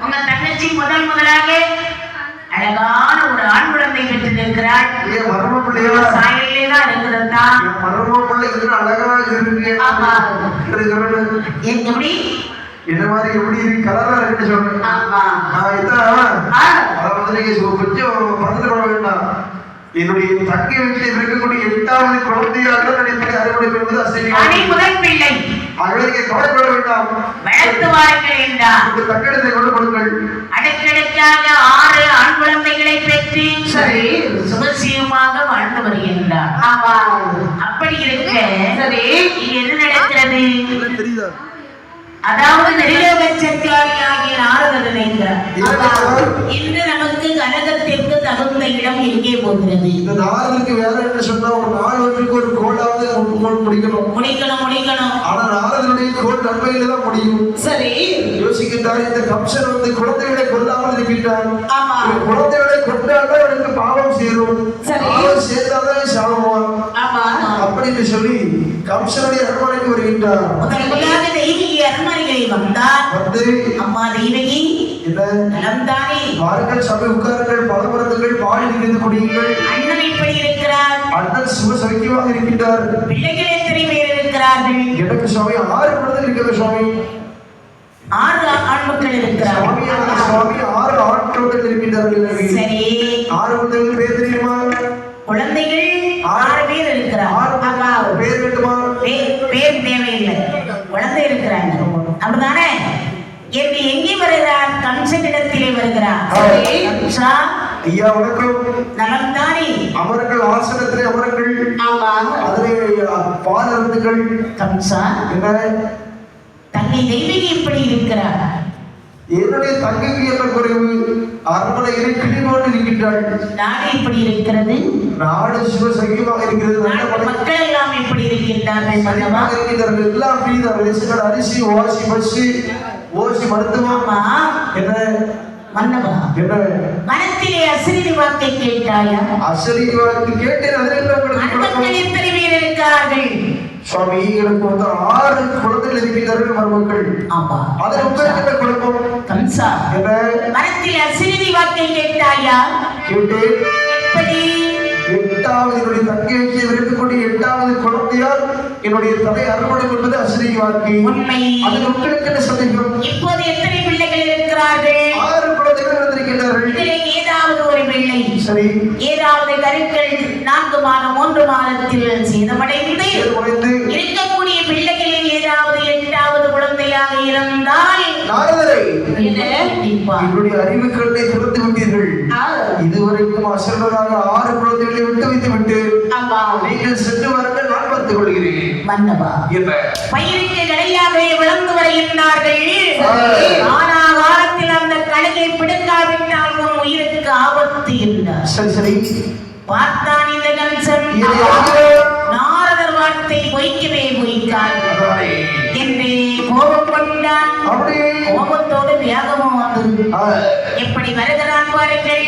உங்க தங்கச்சி முதல் முதலாக அழகான ஒரு ஆண் குழந்தை பெற்றிருக்கிறாள் மர்ம பிள்ளையா? சாயலிலே தான் இருக்கிறதா மர்ம பிள்ளை அழகாக இருக்கு. எப்படி என்ன மாதிரி எப்படி இருக்கு? கலரா இருக்குன்னு ஆமா. நான் இதான் ஆ, அதாவது நீங்க கொஞ்சம் பறந்து கொள்ள வேண்டாம். என்னுடைய தங்கை வீட்டில் இருக்கக்கூடிய எட்டாவது குழந்தையாக நினைப்பதை அறுவடை பெறுவது அசைக்க முதல் பிள்ளை அவளுக்கு கவலைப்பட வேண்டாம். வளர்த்து வாருங்கள் என்றார். இந்த தக்கடத்தை கொண்டு கொடுங்கள். அடுக்கடுக்காக ஆறு ஆண் குழந்தைகளை பெற்று சரி சுபசீவமாக வாழ்ந்து வருகின்றார். ஆமா அப்படி இருக்க சரி. என்ன நடக்கிறது? தெரியுதா? அதாவது ஆகிய நாரதர் இதுதான். இன்று நமக்கு கனகத்திற்கு தகுந்த இடம் எங்கே போகிறது? இந்த நாரதற்கு வேற என்ன சொன்னா ஒரு நாள் ஒன்றுக்கு ஒரு கோடாவது ஒரு கோல் முடிக்கணும். முடிக்கணும் முடிக்கணும். ஆனா நாரதனுடைய கோல் நன்மையில தான் முடியும். சரி. யோசிக்கின்றார் இந்த கம்சன் வந்து குழந்தைகளை கொல்லாமல் இவன் குழந்தைகளை கொண்டாதான் அவனுக்கு பாவம் சேரும். சரி. பாவம் சேர்ந்தாதான் சாபமான் ஆமா. அப்படின்னு சொல்லி கம்சனுடைய அரண்மனைக்கு வருகின்றார் முதல் முதலாக தெய்வீக அரண்மனைகளை வந்தார். வந்து அம்மா தெய்வகி என்ன நலம்தானே. வாருங்கள் சபை உட்காருங்கள் பலபரத்துங்கள் பாடி நிற்கிறது குடியுங்கள் அண்ணன் எப்படி இருக்கிறார். அண்ணன் சுக சௌக்கியமாக இருக்கின்றார். பிள்ளைகள் எத்தனை பேர் இருக்கிறார்கள்? எனக்கு சுவாமி ஆறு குழந்தை இருக்கிறது சுவாமி. ஆறு ஆண் மக்கள் சுவாமி ஆறு ஆண் குழந்தைகள் இருக்கின்றார்கள். சரி. ஆறு பேர் தெரியுமா குழந்தைகள் ஆறு பேர் இருக்கிறார் ஆறு ஆமா. பேர் வேண்டுமா பேர் பேர் தேவையில்லை குழந்தை இருக்கிறாங்க அப்படிதானே என்று எங்கே வருகிறார் கம்சனிடத்திலே வருகிறார். ஐயா வணக்கம். நலம்தானே அமர்கள் ஆசனத்திலே அமரங்கள். ஆமா அதிலே பால் அருந்துகள் கம்சா என்ன? தங்கை தெய்வகி இப்படி இருக்கிறார். என்னுடைய தங்கைக்கு என்ன குறைவு? அரண்மனையிலே கிளி போட்டு இருக்கின்றாள். நாடு இப்படி இருக்கிறது? நாடு சிவ சகியமாக இருக்கிறது. மக்கள் எல்லாம் எப்படி இருக்கின்றார்கள் மன்னவா? சரியாக இருக்கின்றார்கள். எல்லாம் அரிசி ஓசி பஸ் ஓசி மருத்துவம். என்ன? மன்னவா மனத்திலே அசிரிதி வாக்கை கேட்டாயா? அசரி வாக்கு கேட்டேன் அதில்? எத்தனை பேர் இருக்கிறார்கள்? சுவாமி எனக்கு வந்து ஆறு குழந்தைகள் இருக்கின்றார்கள் மருமக்கள். ஆமா. அதில் உங்களுக்கு என்ன குழப்பம்? கம்சா. என்ன? மனத்தில் அசிரிதி வாக்கை கேட்டாயா? கேட்டேன். எப்படி? எட்டாவது என்னுடைய தங்கைக்கு இருக்கக்கூடிய எட்டாவது குழந்தையால் என்னுடைய தலை அறுவடை என்பது அசரி வாக்கு உண்மை. அதில் உங்களுக்கு என்ன சந்தேகம்? இப்போது எத்தனை பிள்ளைகள் இருக்கிறார்கள்? வந்திருக்கின்றார்கள் இதிலே ஏதாவது ஒரு பிள்ளை சரி. ஏதாவது கருக்கள் நான்கு மாதம் மூன்று மாதத்தில் சேதமடைந்து இருக்கக்கூடிய பிள்ளைகளில் ஏதாவது எட்டாவது குழந்தையாக இருந்தால். என்னுடைய அறிவு கண்ணை திறந்து விட்டீர்கள் இதுவரைக்கும் அசல்வராக ஆறு குழந்தைகளை விட்டு வைத்து விட்டு ஆமா. நீங்கள் சென்று வாருங்கள் நான் பார்த்துக் கொள்கிறேன். மன்னவா. என்ன? பயிருக்கு கடையாகவே வளர்ந்து வருகின்றார்கள் என்றார் சரி பார்த்தான் இந்த கம்சன்? நாரதர் வார்த்தை பொய்க்கவே பொய்க்கான். என்று கோபம் கொண்டான். கோபத்தோடு வேகமும் வந்தது எப்படி வருகிறான் பாருங்கள்.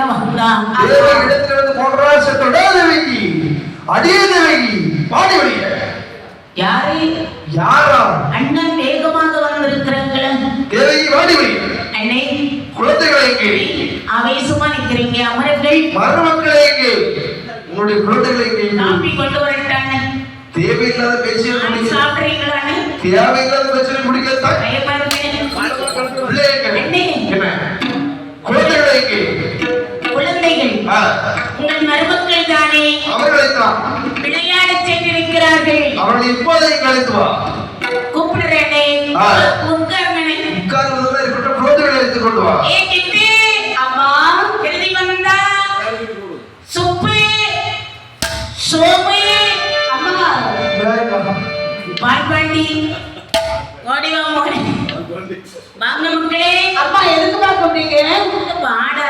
அரண்மனையில வந்தான் தேவை இடத்துல வந்து போன்றா சத்தோட தேவகி அடியே தேவகி பாடி வழிய யாரு? யாரா? அண்ணன் வேகமாக வந்திருக்கிறாங்கள தேவகி பாடி வழிய அண்ணே. குழந்தைகளை எங்கே ஆவேசமா நிக்கிறீங்க அமரங்கள் மருமக்களை எங்கே உன்னுடைய குழந்தைகளை எங்கே காப்பி கொண்டு வரட்டாங்க தேவையில்லாத பேச்சு முடிக்க சாப்பிடுறீங்களான்னு தேவையில்லாத பேச்சு முடிக்கத்தான் தானே அவர்களை தான் விளையாட சென்றிருக்கிறார்கள் அவர்களை இப்போதை கழித்து வா. கூப்பிடுறேனே. உட்கார்ந்தனே உட்கார்வதில் இருக்கட்டும் குழந்தைகளை எடுத்துக் கொண்டு வா. ஏ கிட்டி. அம்மா எழுதி வந்தா. சுப்பு. சோமு அம்மா. பால்பாண்டி. ஓடி வா வாங்க மக்களே. அம்மா பாடா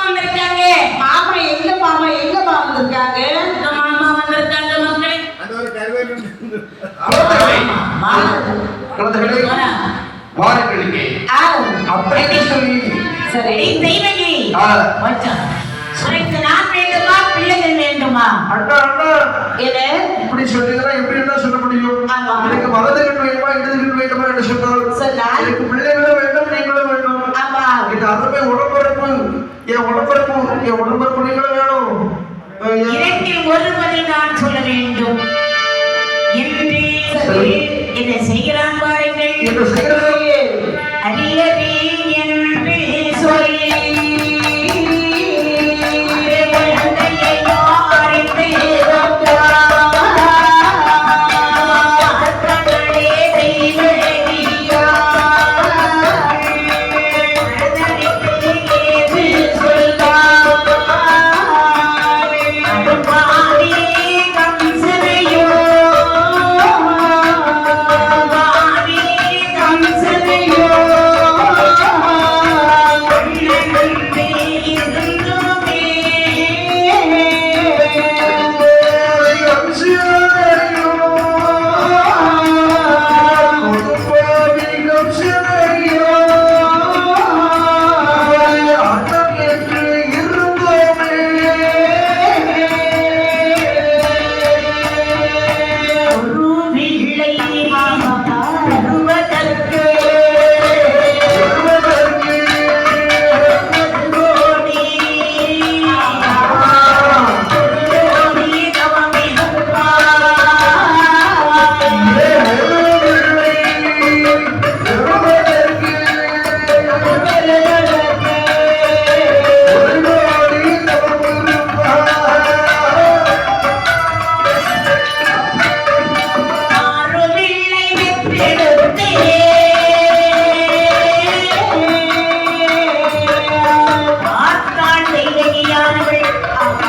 வந்திருக்காங்க மாமா எங்க மாமா எங்க மாமா வந்திருக்காங்க. இந்த மாமா வந்திருக்காங்க மக்களே. குழந்தைகளை மாமா குழந்தைகளை போடா. வாருங்கள் இங்கே ஆ, அப்படின்னு சொல்லி சரி. தெய்வகி ஆ, மச்சான் உனக்கு நான் வேண்டுமா? பிள்ளைகள் வேண்டுமா? அண்ணா அண்ணா. என்ன இப்படி சொன்னீங்கன்னா எப்படி என்ன சொல்ல முடியும். எனக்கு வலது கண் வேண்டுமா இடது கண் வேண்டுமா என்று சொன்னால் சொன்னால்? எனக்கு பிள்ளைகளும் வேண்டும் நீங்களும் வேண்டும். ஆமா. இது அருமை உடம்பரப்பு. என் உடம்பரப்பு என் உடம்பரப்பு நீங்களும் வேணும் அஹ் என் இரண்டில் ஒரு பதில் நான் சொல்ல வேண்டும். என்று. இதை செய்கிறான் பாருங்கள். இந்த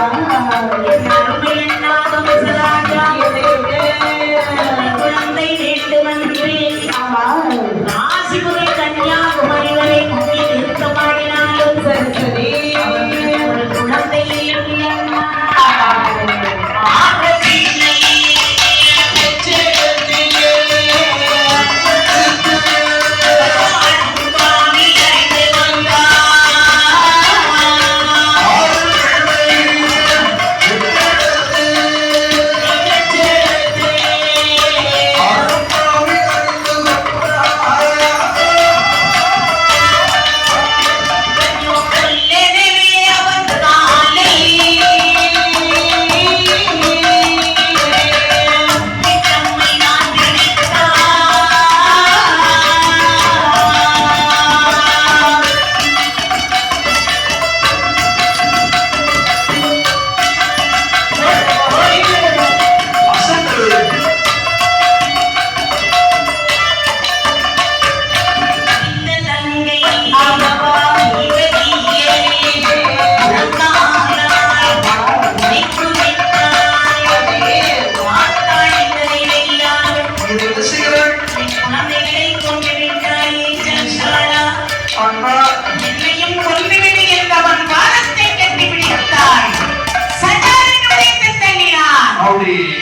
என் அருமை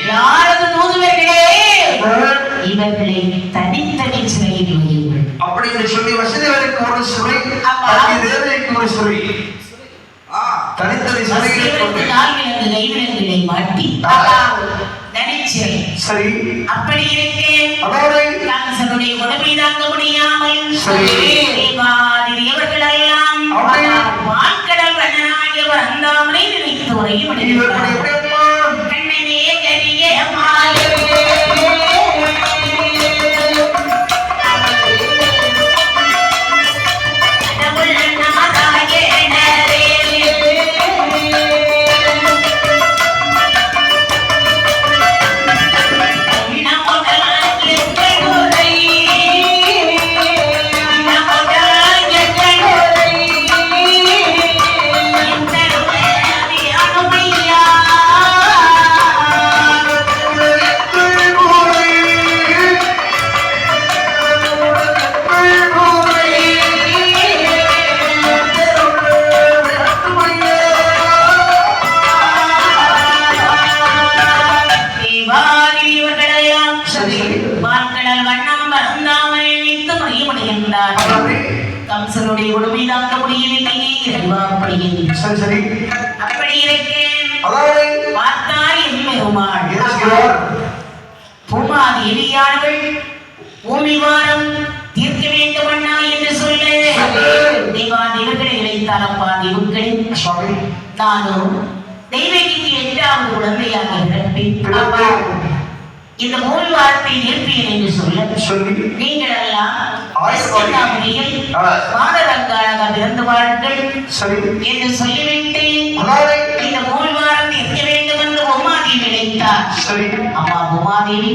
யாரது தூதுவர்களே? இவர்களை தனித்தனி சிறையில் வையுங்கள் அப்படி என்று சொல்லி வசதிகளுக்கு ஒரு சுவை ஆமா. அங்கே தேவைக்கு ஒரு சுவை. ஆ, தனித்தனி சிறைகளை வசதிகளுக்கு கொண்டு நாள் விலங்கு கைவிலங்குகளை மாட்டி. ஆ. தனிச்சிறை சரி. அப்படி இருக்கே அதோடு கம்சனுடைய உடம்பை தாங்க முடியாமல். சரி. இவர்களெல்லாம் வான்கடல் வண்ணனாகிய வந்தாமனை நினைத்து உரையும் கண்ணனே கரிய மாலே பூமா தேவியானவள் பூமி வாரம் தீர்க்க வேண்டும் அண்ணா என்று சொல்லு. தேவா தேவர்களை இழைத்தாரப்பா தேவுக்கள் சுவாமி நானும் தெய்வகிக்கு எட்டாவது குழந்தையாக பிறப்பேன். பிறப்பு. இந்த மூல் வாரத்தை நிற்பேன் என்று சொல்ல. நீங்கள் எல்லாம். மாதரங்காளாக பிறந்து வாருங்கள் என்று சொல்லிவிட்டு அதானே இந்த மூல் வாரம் நிற்க வேண்டும் என்று நினைத்தார் சரி அம்மா உமாதேவி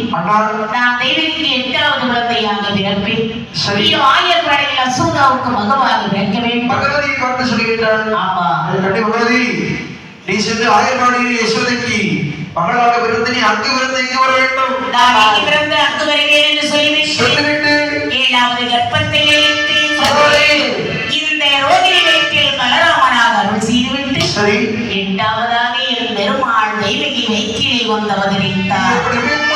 நான் தேவிக்கு எட்டாவது குழந்தையாக பிறப்பேன் சரி. ஆயர் படையில் அசோதாவுக்கு மகவாக பிறக்க வேண்டும். பகவதியை பார்த்து சொல்லுகின்றான் ஆமா. பகவதி நீ சென்று ஆயர்பாடியில் யசோதைக்கு மகளாக பிறந்து நீ அங்கு பிறந்து இங்கு வர வேண்டும். நான் இங்கு பிறந்து அங்கு வருகிறேன் என்று சொல்லிவிட்டு சொல்லிவிட்டு ஏழாவது கர்ப்பத்தை. இந்த ரோகிணி வயிற்றில் பலராமனாக அருள் செய்துவிட்டு சரி. தெய்வகி வயிற்றிலே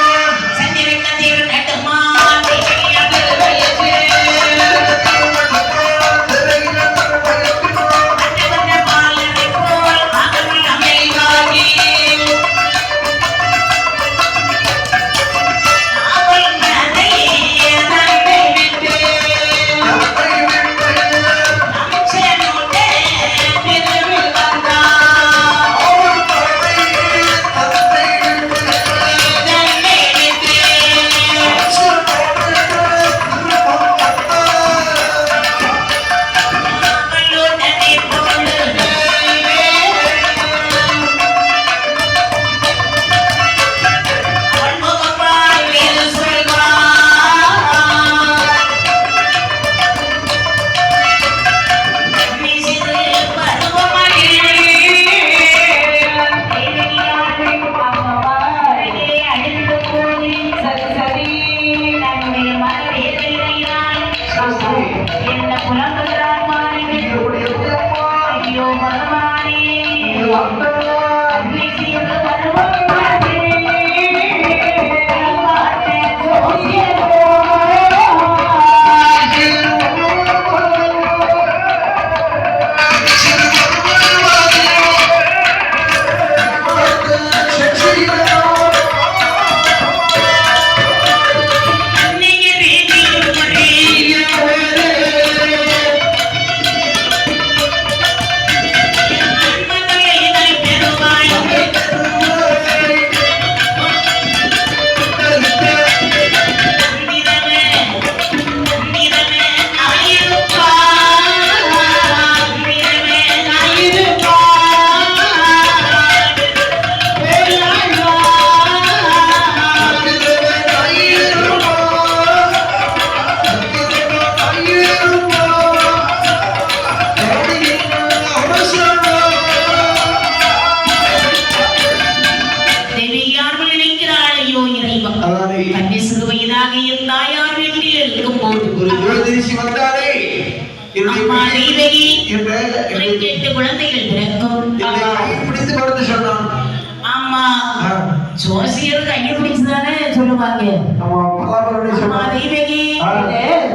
என்ன புலம்புகிறார் சோசியல் கண்டுபிடிச்சு தானே சொல்லுவாங்க.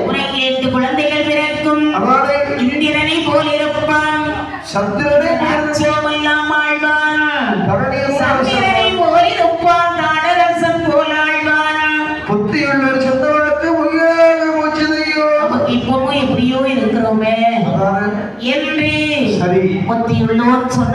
உனக்கு எட்டு குழந்தைகள் பிறக்கும். இந்திரனை போல் இருப்பான். சந்திரனை அச்சமில்லாம் ஆழ்வான். சந்திரனை போல் இருப்பான். தாடரசம் போல் ஆழ்வான். புத்தியுள்ள சொந்தவனுக்கு உயர்வு என்று புத்தியுள்ளோர் சொன்ன